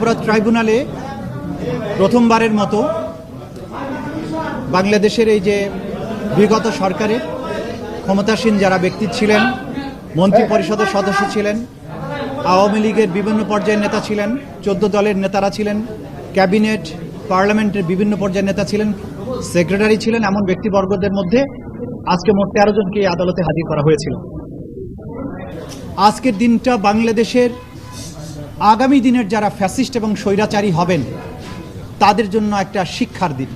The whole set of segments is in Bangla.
অপরাধ ট্রাইব্যুনালে প্রথমবারের মতো বাংলাদেশের এই যে বিগত সরকারের ক্ষমতাসীন যারা ব্যক্তি ছিলেন, মন্ত্রী পরিষদের সদস্য ছিলেন, আওয়ামী লীগের বিভিন্ন পর্যায়ের নেতা ছিলেন, চোদ্দ দলের নেতারা ছিলেন, ক্যাবিনেট, পার্লামেন্টের বিভিন্ন পর্যায়ের নেতা ছিলেন, সেক্রেটারি ছিলেন এমন ব্যক্তিবর্গদের মধ্যে আজকে মোট তেরো জনকে আদালতে হাজির করা হয়েছিল। আজকের দিনটা বাংলাদেশের আগামী দিনের যারা ফ্যাসিস্ট এবং স্বৈরাচারী হবেন তাদের জন্য একটা শিক্ষার দিন।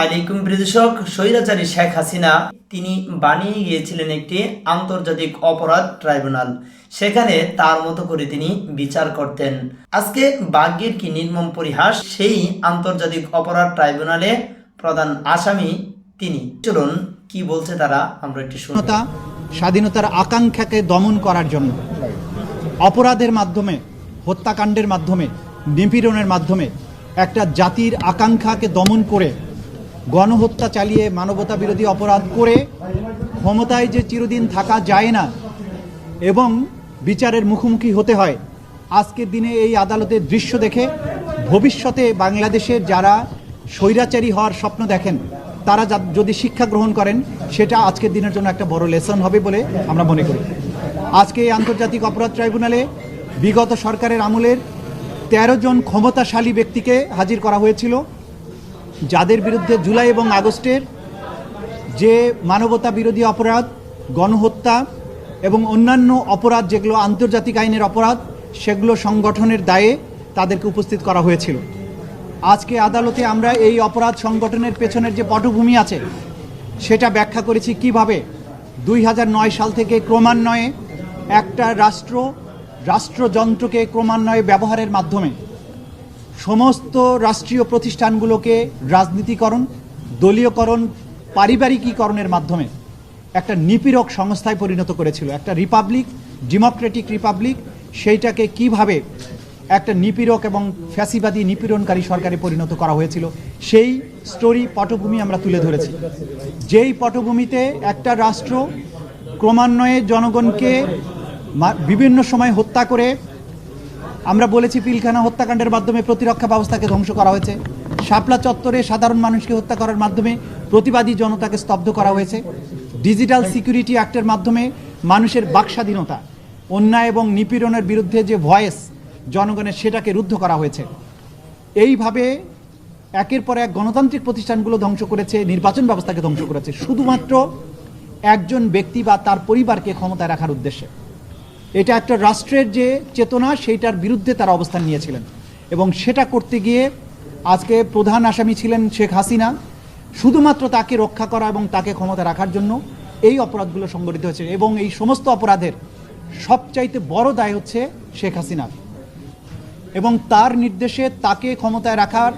আলাইকুম প্রিয়দর্শক স্বৈরাচারী শেখ হাসিনা তিনি বানিয়ে গিয়েছিলেন একটি আন্তর্জাতিক অপরাধ ট্রাইব্যুনাল। সেখানে তার মতো করে তিনি বিচার করতেন। আজকে বাগ্যের কি নির্মম পরিহাস সেই আন্তর্জাতিক অপরাধ ট্রাইব্যুনালে প্রধান আসামি তিনি। চলুন কি বলছে তারা আমরা একটি স্বাধীনতা স্বাধীনতার আকাঙ্ক্ষাকে দমন করার জন্য অপরাধের মাধ্যমে হত্যাকাণ্ডের মাধ্যমে, নিপীড়নের মাধ্যমে একটা জাতির আকাঙ্ক্ষাকে দমন করে, গণহত্যা চালিয়ে মানবতা বিরোধী অপরাধ করে ক্ষমতায় যে চিরদিন থাকা যায় না এবং বিচারের মুখোমুখি হতে হয়, আজকের দিনে এই আদালতের দৃশ্য দেখে ভবিষ্যতে বাংলাদেশের যারা স্বৈরাচারী হওয়ার স্বপ্ন দেখেন, তারা যদি শিক্ষা গ্রহণ করেন, সেটা আজকের দিনের জন্য একটা বড় লেসন হবে বলে আমরা মনে করি। আজকে এই আন্তর্জাতিক অপরাধ ট্রাইব্যুনালে বিগত সরকারের আমলের তেরো জন ক্ষমতাশালী ব্যক্তিকে হাজির করা হয়েছিল, যাদের বিরুদ্ধে জুলাই এবং আগস্টের যে মানবতা বিরোধী অপরাধ, গণহত্যা এবং অন্যান্য অপরাধ যেগুলো আন্তর্জাতিক আইনের অপরাধ, সেগুলো সংগঠনের দায়ে তাদেরকে উপস্থিত করা হয়েছিল। আজকে আদালতে আমরা এই অপরাধ সংগঠনের পেছনের যে পটভূমি আছে, সেটা ব্যাখ্যা করেছি কীভাবে দুই হাজার নয় সাল থেকে ক্রমান্বয়ে একটা রাষ্ট্র রাষ্ট্রযন্ত্রকে ক্রমান্বয়ে ব্যবহারের মাধ্যমে সমস্ত রাষ্ট্রীয় প্রতিষ্ঠানগুলোকে রাজনীতিকরণ, দলীয়করণ, পারিবারিকীকরণের মাধ্যমে একটা নিপীড়ক সংস্থায় পরিণত করেছিল। একটা রিপাবলিক, ডেমোক্রেটিক রিপাবলিক, সেইটাকে কীভাবে একটা নিপীড়ক এবং ফ্যাসিবাদী, নিপীড়নকারী সরকারে পরিণত করা হয়েছিল, সেই স্টোরি পটভূমি আমরা তুলে ধরেছি। যেই পটভূমিতে একটা রাষ্ট্র ক্রমান্বয়ে জনগণকে বিভিন্ন সময় হত্যা করে আমরা বলেছি পিলখানা হত্যাকাণ্ডের মাধ্যমে প্রতিরক্ষা ব্যবস্থাকে ধ্বংস করা হয়েছে। শাপলা চত্বরে সাধারণ মানুষকে হত্যা করার মাধ্যমে প্রতিবাদী জনতাকে স্তব্ধ করা হয়েছে। ডিজিটাল সিকিউরিটি অ্যাক্টের মাধ্যমে মানুষের বাকস্বাধীনতা, অন্যায় এবং নিপীড়নের বিরুদ্ধে যে ভয়েস, জনগণের সেটাকে রুদ্ধ করা হয়েছে। এইভাবে একের পর এক গণতান্ত্রিক প্রতিষ্ঠানগুলো ধ্বংস করেছে, নির্বাচন ব্যবস্থাকে ধ্বংস করেছে। শুধুমাত্র একজন ব্যক্তি বা তার পরিবারকে ক্ষমতায় রাখার উদ্দেশ্যে। এটা একটা রাষ্ট্রের যে চেতনা, সেইটার বিরুদ্ধে তারা অবস্থান নিয়েছিলেন। এবং সেটা করতে গিয়ে আজকে প্রধান আসামি ছিলেন শেখ হাসিনা। শুধুমাত্র তাকে রক্ষা করা এবং তাকে ক্ষমতা রাখার জন্য এই অপরাধগুলো সংগঠিত হয়েছে। এবং এই সমস্ত অপরাধের সবচাইতে বড় দায় হচ্ছে শেখ হাসিনার এবং তার নির্দেশে তাকে ক্ষমতায় রাখার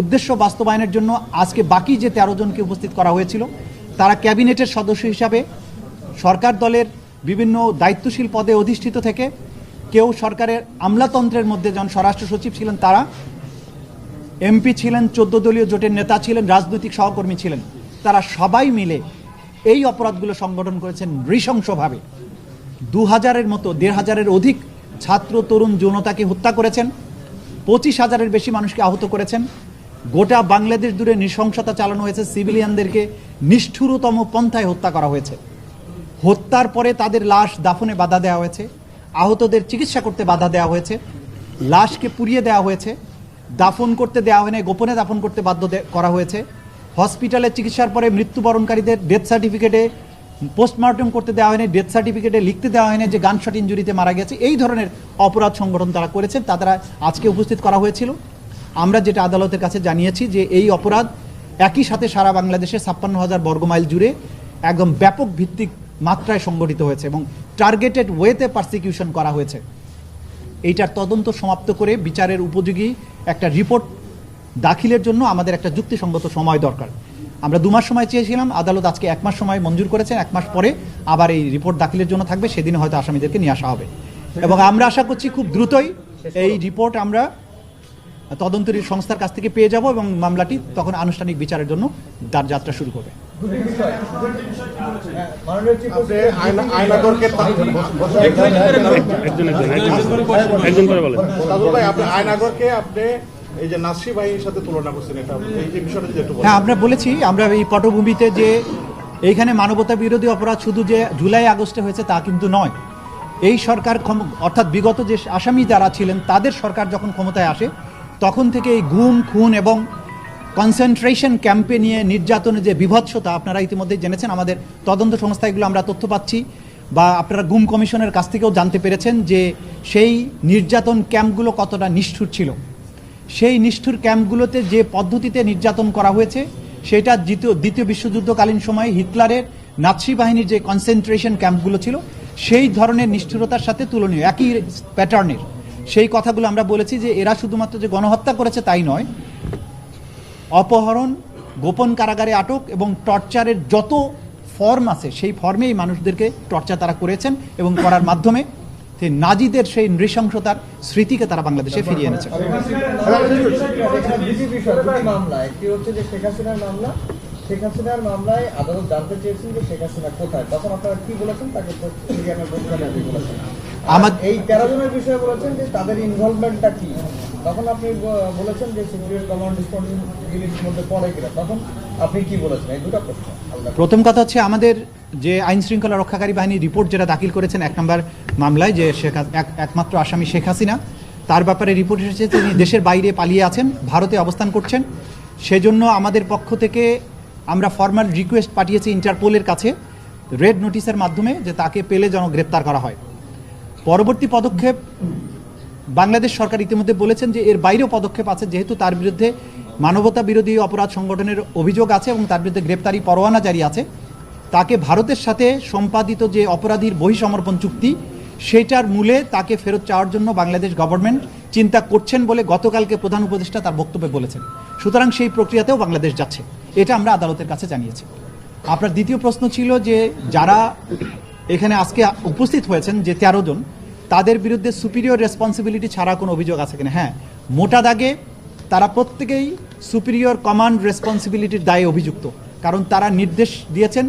উদ্দেশ্য বাস্তবায়নের জন্য আজকে বাকি যে তেরো জনকে উপস্থিত করা হয়েছিল, তারা ক্যাবিনেটের সদস্য হিসাবে সরকার দলের বিভিন্ন দায়িত্বশীল পদে অধিষ্ঠিত থেকে কেউ সরকারের আমলাতন্ত্রের মধ্যে যখন স্বরাষ্ট্র সচিব ছিলেন তারা, এমপি ছিলেন, চোদ্দ দলীয় জোটের নেতা ছিলেন, রাজনৈতিক সহকর্মী ছিলেন, তারা সবাই মিলে এই অপরাধগুলো সংগঠন করেছেন নৃশংসভাবে। দু হাজারের মতো, দেড় হাজারের অধিক ছাত্র, তরুণ যৌনতাকে হত্যা করেছেন, পঁচিশ হাজারের বেশি মানুষকে আহত করেছেন। গোটা বাংলাদেশ জুড়ে নৃশংসতা চালানো হয়েছে, সিভিলিয়ানদেরকে নিষ্ঠুরতম পন্থায় হত্যা করা হয়েছে। হত্যার পরে তাদের লাশ দাফনে বাধা দেওয়া হয়েছে। আহতদের চিকিৎসা করতে বাধা দেওয়া হয়েছে। লাশকে পুড়িয়ে দেওয়া হয়েছে। দাফন করতে দেওয়া হয়নি, গোপনে দাফন করতে বাধ্য করা হয়েছে। হসপিটালে চিকিৎসার পরে মৃত্যুবরণকারীদের ডেথ সার্টিফিকেটে পোস্টমর্টম করতে দেওয়া হয়নি, ডেথ সার্টিফিকেটে লিখতে দেওয়া হয়নি যে গানশট ইঞ্জুরিতে মারা গেছে। এই ধরনের অপরাধ সংগঠন তারা করেছেন তারা আজকে উপস্থিত করা হয়েছিল। আমরা যেটা আদালতের কাছে জানিয়েছি যে এই অপরাধ একই সাথে সারা বাংলাদেশে ছাপ্পান্ন হাজার বর্গমাইল জুড়ে একদম ব্যাপক ভিত্তিক মাত্রায় সংগঠিত হয়েছে এবং টার্গেটেড ওয়েতে পারসিকিউশন করা হয়েছে। এইটার তদন্ত সমাপ্ত করে বিচারের উপযোগী একটা রিপোর্ট দাখিলের জন্য আমাদের একটা যুক্তিসঙ্গত সময় দরকার। আমরা দু মাস সময় চেয়েছিলাম, আদালত আজকে এক মাস সময় মঞ্জুর করেছেন, এক মাস পরে আবার এই রিপোর্ট দাখিলের জন্য থাকবে, সেদিন হয়তো আসামিদেরকে নিয়ে আসা হবে। এবং আমরা আশা করছি খুব দ্রুতই এই রিপোর্ট আমরা তদন্তকারী সংস্থার কাছ থেকে পেয়ে যাব এবং মামলাটি তখন আনুষ্ঠানিক বিচারের জন্য তার যাত্রা শুরু করবে। আমরা বলেছি আমরা এই পটভূমিতে যে এইখানে মানবতা বিরোধী অপরাধ শুধু যে জুলাই আগস্টে হয়েছে তা কিন্তু নয়। এই সরকার ক্ষম- অর্থাৎ বিগত যে আসামি যারা ছিলেন তাদের সরকার যখন ক্ষমতায় আসে তখন থেকে এই গুম খুন এবং কনসেন্ট্রেশন ক্যাম্পে নিয়ে নির্যাতনের যে বিভৎসতা, আপনারা ইতিমধ্যে জেনেছেন, আমাদের তদন্ত সংস্থাগুলো আমরা তথ্য পাচ্ছি বা আপনারা গুম কমিশনের কাছ থেকেও জানতে পেরেছেন যে সেই নির্যাতন ক্যাম্পগুলো কতটা নিষ্ঠুর ছিল। সেই নিষ্ঠুর ক্যাম্পগুলোতে যে পদ্ধতিতে নির্যাতন করা হয়েছে, সেটা দ্বিতীয় দ্বিতীয় বিশ্বযুদ্ধকালীন সময়ে হিটলারের নাৎসি বাহিনীর যে কনসেন্ট্রেশন ক্যাম্পগুলো ছিল, সেই ধরনের নিষ্ঠুরতার সাথে তুলনীয়, একই প্যাটার্নের সেই কথাগুলো আমরা বলেছি যে এরা শুধুমাত্র যে গণহত্যা করেছে তাই নয় অপহরণ, গোপন কারাগারে আটক এবং টর্চারের যত ফর্ম আছে, সেই ফর্মেই মানুষদেরকে টর্চার তারা করেছেন এবং করার মাধ্যমে সেই নাজিদের সেই নৃশংসতার স্মৃতিকে তারা বাংলাদেশে ফিরিয়ে এনেছে। শেখ হাসিনার মামলায় আদালত জানতে চেয়েছেন যে শেখ হাসিনা কোথায়। তখন আপনারা কি বলেছেন? তাকে আমার এই তেরো জনের বিষয়ে বলেছেন যে তাদের ইনভলভমেন্টটা কি? তখন আপনি বলেছেন যে সুপ্রিম কমান্ড রেসপন্সিবিলিটির মধ্যে পড়ে কিনা। তখন আপনি কি বলেছেন? এই দুটো প্রশ্ন প্রথম কথা হচ্ছে আমাদের যে আইন শৃঙ্খলা রক্ষাকারী বাহিনীর রিপোর্ট যেটা দাখিল করেছেন এক নম্বর মামলায় যে শেখ এক- একমাত্র আসামি শেখ হাসিনা তার ব্যাপারে রিপোর্ট এসেছে তিনি দেশের বাইরে পালিয়ে আছেন ভারতে অবস্থান করছেন। সেজন্য আমাদের পক্ষ থেকে আমরা ফর্মাল রিকোয়েস্ট পাঠিয়েছি ইন্টারপোলের কাছে রেড নোটিশের মাধ্যমে যে তাকে পেলে যেন গ্রেপ্তার করা হয়। পরবর্তী পদক্ষেপ বাংলাদেশ সরকার ইতিমধ্যে বলেছেন যে এর বাইরেও পদক্ষেপ আছে, যেহেতু তার বিরুদ্ধে মানবতা বিরোধী অপরাধ সংগঠনের অভিযোগ আছে এবং তার বিরুদ্ধে গ্রেপ্তারি পরোয়ানা জারি আছে। তাকে ভারতের সাথে সম্পাদিত যে অপরাধীর বহিসমর্পণ চুক্তি, সেটার মূলে তাকে ফেরত চাওয়ার জন্য বাংলাদেশ গভর্নমেন্ট চিন্তা করছেন বলে গতকালকে প্রধান উপদেষ্টা তার বক্তব্যে বলেছেন। সুতরাং সেই প্রক্রিয়াতেও বাংলাদেশ যাচ্ছে, এটা আমরা আদালতের কাছে জানিয়েছি। আপনার দ্বিতীয় প্রশ্ন ছিল যে যারা এখানে আজকে উপস্থিত হয়েছেন যে তেরো জন, তাদের বিরুদ্ধে সুপিরিয়র রেসপন্সিবিলিটি ছাড়া কোনো অভিযোগ আছে কিনা? হ্যাঁ মোটা দাগে তারা প্রত্যেকেই সুপিরিয়র কমান্ড রেসপন্সিবিলিটির দায়ে অভিযুক্ত। কারণ তারা নির্দেশ দিয়েছেন,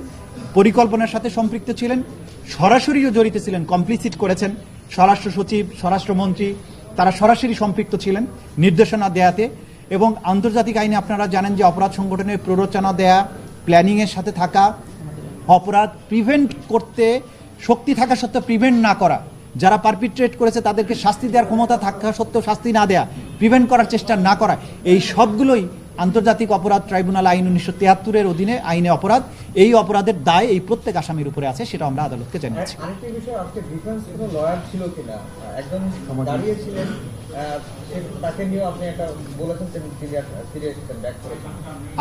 পরিকল্পনার সাথে সম্পৃক্ত ছিলেন, সরাসরিও জড়িত ছিলেন কমপ্লিসিট করেছেন। স্বরাষ্ট্র সচিব, স্বরাষ্ট্রমন্ত্রী, তারা সরাসরি সম্পৃক্ত ছিলেন নির্দেশনা দেয়াতে এবং আন্তর্জাতিক আইনে আপনারা জানেন যে অপরাধ সংগঠনের প্ররোচনা দেয়া প্ল্যানিংয়ের সাথে থাকা অপরাধ প্রিভেন্ট করতে, শক্তি থাকা সত্ত্বেও প্রিভেন্ট না করা। যারা পারপিট্রেট করেছে তাদেরকে শাস্তি দেওয়ার ক্ষমতা থাকা সত্ত্বেও শাস্তি না দেয়া প্রিভেন্ট করার চেষ্টা না করা। এই সবগুলোই আন্তর্জাতিক অপরাধ ট্রাইব্যুনাল আইন উনিশশো তিয়াত্তরের অধীনে আইনে অপরাধ। এই অপরাধের দায় এই প্রত্যেক আসামির উপরে আছে সেটা আমরা আদালতকে জানিয়েছি।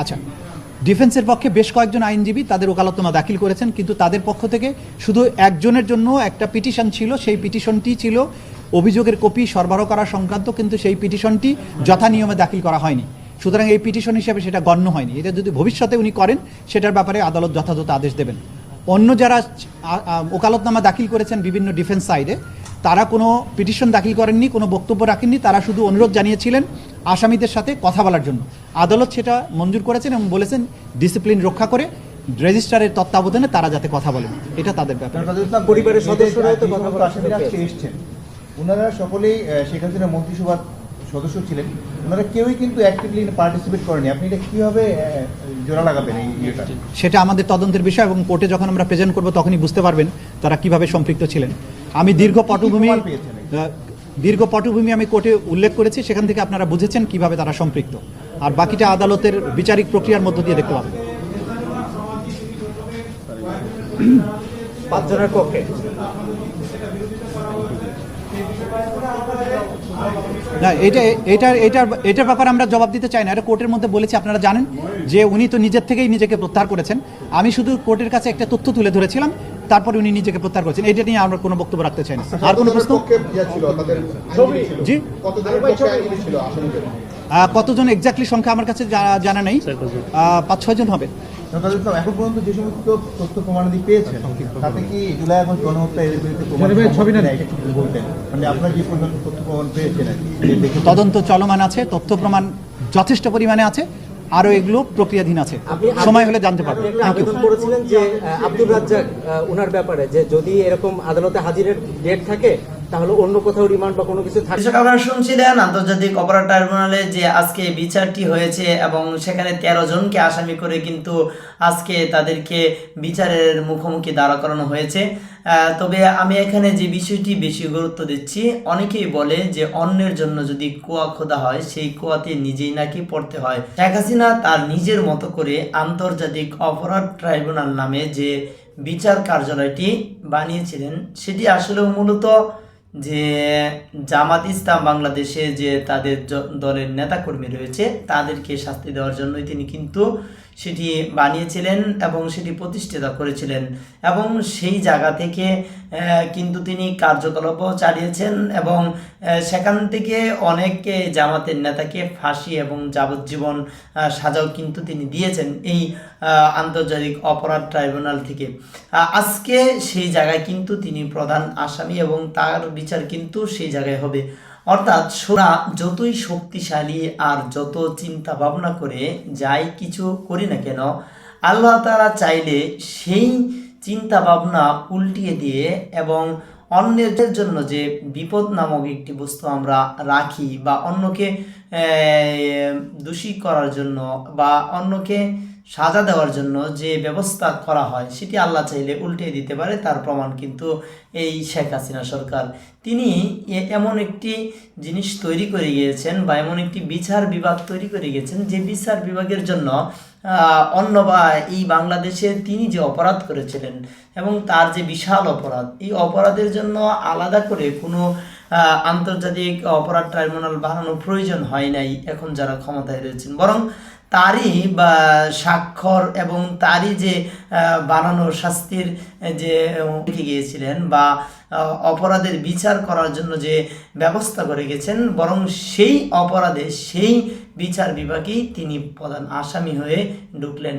আচ্ছা ডিফেন্সের পক্ষে বেশ কয়েকজন আইনজীবী তাদের ওকালতনা দাখিল করেছেন কিন্তু তাদের পক্ষ থেকে শুধু একজনের জন্য একটা পিটিশন ছিল সেই পিটিশনটি ছিল অভিযোগের কপি সরবরাহ করা সংক্রান্ত কিন্তু সেই পিটিশনটি যথা নিয়মে দাখিল করা হয়নি। সুতরাং এই পিটিশন হিসেবে সেটা গণ্য হয়নি। এটা যদি ভবিষ্যতে উনি করেন সেটার ব্যাপারে আদালত যথাযথ আদেশ দেবেন। অন্য যারা ওকালতনামা দাখিল করেছেন বিভিন্ন ডিফেন্স সাইডে তারা কোনো পিটিশন দাখিল করেননি কোনো বক্তব্য রাখেননি তারা শুধু অনুরোধ জানিয়েছিলেন আসামিদের সাথে কথা বলার জন্য। আদালত সেটা মঞ্জুর করেছেন এবং বলেছেন ডিসিপ্লিন রক্ষা করে রেজিস্ট্রারের তত্ত্বাবধানে তারা যাতে কথা বলেন। এটা তাদের ব্যাপার। পরিবারের তো কথা এসছেন ওনারা সকলেই শেখ হাসিনা মন্ত্রিসভার সদস্য ছিলেন ওনারা কেউই কিন্তু অ্যাক্টিভলি পার্টিসিপেট করেনি। আপনি এটা কীভাবে জোড়া লাগাবেন এই ইয়েটা? সেটা আমাদের তদন্তের বিষয় এবং কোর্টে যখন আমরা প্রেজেন্ট করব তখনই বুঝতে পারবেন তারা কীভাবে সম্পৃক্ত ছিলেন। আমি দীর্ঘ পটভূমি দীর্ঘ পটভূমি আমি কোর্টে উল্লেখ করেছি সেখান থেকে আপনারা বুঝেছেন কীভাবে তারা সম্পৃক্ত। আর বাকিটা আদালতের বিচারিক প্রক্রিয়ার মধ্য দিয়ে দেখতে পাবেন। পাঁচজনের পক্ষে। না এটা এটার এটার এটার ব্যাপারে আমরা জবাব দিতে চাই না। এটা কোর্টের মধ্যে বলেছি আপনারা জানেন যে উনি তো নিজের থেকেই নিজেকে প্রত্যাহার করেছেন। আমি শুধু কোর্টের কাছে একটা তথ্য তুলে ধরেছিলাম তারপরে উনি নিজেকে প্রত্যাহার করেছেন। এটা নিয়ে আমরা কোনো বক্তব্য রাখতে চাই না। আর কোনো প্রশ্ন? জি? আসামিদের আহ, কতজন এক্স্যাক্টলি সংখ্যা আমার কাছে জানা নেই। পাঁচ ছয়জন হবে। নজরুল ইসলাম এখন পর্যন্ত যে সমস্ত তথ্য প্রমাণাদি পেয়েছেন তাতে কি জুলাই আগস্ট গণহত্যা এর বিরুদ্ধে ছবি না বলতেন মানে আপনার যে পর্যন্ত তথ্য প্রমাণ পেয়েছেন আর কি যে দেখে তদন্ত চলমান আছে তথ্য প্রমাণ যথেষ্ট পরিমাণে আছে আরও এগুলো প্রক্রিয়াধীন আছে। সময় হলে জানতে পারবেন। আবেদন করেছিলেন যে আহ, আব্দুর রাজ্জাক ওনার ব্যাপারে যে যদি এরকম আদালতে হাজিরের ডেট থাকে তাহলে অন্য কোথাও রিমান্ড বা কোনো কিছু থাকে আপনারা শুনছিলেন, আন্তর্জাতিক অপরাধ ট্রাইব্যুনালে যে আজকে বিচারটি হয়েছে এবং সেখানে তেরো জনকে আসামি করে কিন্তু আজকে তাদেরকে বিচারের মুখোমুখি দাঁড়া করানো হয়েছে। তবে আমি এখানে যে বিষয়টি বেশি গুরুত্ব দিচ্ছি, অনেকেই বলে যে অন্যের জন্য যদি কুয়া খোদা হয়, সেই কুয়াতে নিজেই নাকি পড়তে হয়। শেখ হাসিনা তার নিজের মতো করে আন্তর্জাতিক অপরাধ ট্রাইব্যুনাল নামে যে বিচার কার্যালয়টি বানিয়েছিলেন, সেটি আসলে মূলত যে জামাত ইসলাম বাংলাদেশে যে তাদের দলের নেতাকর্মী রয়েছে, তাদেরকে শাস্তি দেওয়ার জন্যই তিনি কিন্তু সেটি বানিয়েছিলেন এবং সেটি প্রতিষ্ঠিত করেছিলেন। এবং সেই জায়গা থেকে কিন্তু তিনি কার্যকলাপও চালিয়েছেন এবং সেখান থেকে অনেকে জামাতের নেতাকে ফাঁসি এবং যাবজ্জীবন সাজাও কিন্তু তিনি দিয়েছেন এই আন্তর্জাতিক অপরাধ ট্রাইব্যুনাল থেকে। আজকে সেই জায়গায় কিন্তু তিনি প্রধান আসামি এবং তার বিচার কিন্তু সেই জায়গায় হবে। অর্থাৎ সোনা যতই শক্তিশালী আর যত চিন্তা ভাবনা করে যাই কিছু করি না কেন, আল্লাহ তারা চাইলে সেই চিন্তা ভাবনা উল্টিয়ে দিয়ে এবং অন্যদের জন্য যে বিপদ নামক একটি বস্তু আমরা রাখি বা অন্যকে দোষী করার জন্য বা অন্যকে সাজা দেওয়ার জন্য যে ব্যবস্থা করা হয়, সেটি আল্লাহ চাইলে উল্টে দিতে পারে। তার প্রমাণ কিন্তু এই শেখ হাসিনা সরকার। তিনি এমন একটি জিনিস তৈরি করে গিয়েছেন বা এমন একটি বিচার বিভাগ তৈরি করে গিয়েছেন, যে বিচার বিভাগের জন্য অন্য বা এই বাংলাদেশে তিনি যে অপরাধ করেছিলেন এবং তার যে বিশাল অপরাধ, এই অপরাধের জন্য আলাদা করে কোনো আন্তর্জাতিক অপরাধ ট্রাইব্যুনাল বানানোর প্রয়োজন হয় নাই এখন যারা ক্ষমতায় রয়েছেন। বরং তারই বা স্বাক্ষর এবং তারই যে বানানো শাস্তির যে উঠে গিয়েছিলেন বা অপরাধের বিচার করার জন্য যে ব্যবস্থা করে গেছেন, বরং সেই অপরাধে সেই বিচার বিভাগেই তিনি প্রধান আসামি হয়ে ঢুকলেন।